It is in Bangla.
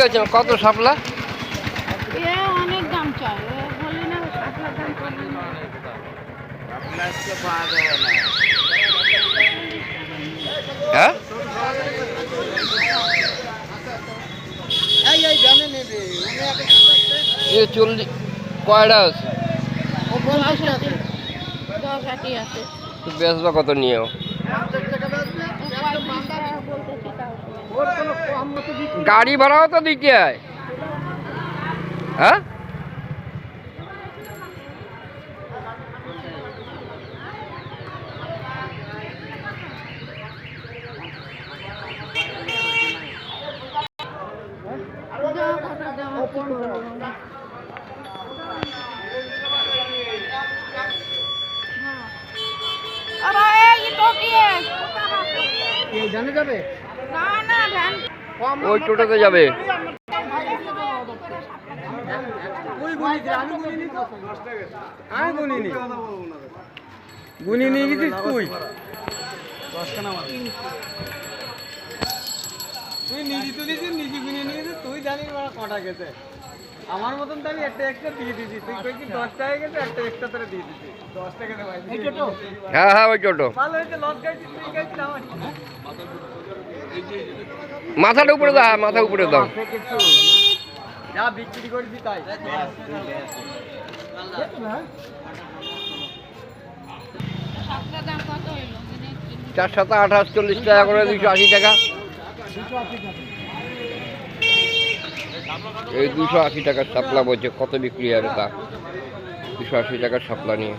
হয়েছে? কত শাপলা? এ অনেক দাম চায় এ বলি না শাপলার দাম হ্যাঁ? চল্লিশ কয়টা আছে? বেচবা কত নিয়েও? পঁয়ত্রিশ টাকা বলতেছি তাও গাড়ি ভাড়াও তো দিতে হয় হ্যাঁ জানে যাবে? না না ভ্যান ওই টোটোতে যাবে। গুনি নিয়ে গেছিস তুই? তুই নিজে তুলেছিস নিজে গুনিয়ে নিয়েছিস তুই জানিস কটা গেছে। আমার মতন তো আমি একটা একটা দিয়ে দিছি তুই কই কি দশ টাকা গেছে একটা এক্সট্রা তোরে দিয়ে দিছি দশ টাকা দেওয়া হ্যাঁ হ্যাঁ ওই টোটো। ভালো হয়েছে লস গাইছিস তুই গাইছিস আমার মাথাটা উপরে দাও মাথা উপরে দাও। যা বিক্রি করেছি তাই। চার সাথে আঠাশ চল্লিশ টাকা করে দুশো আশি টাকা। এই দুশো আশি টাকার শাপলা বলছে, কত বিক্রি হবে তা? দুশো আশি টাকার শাপলা নিয়ে।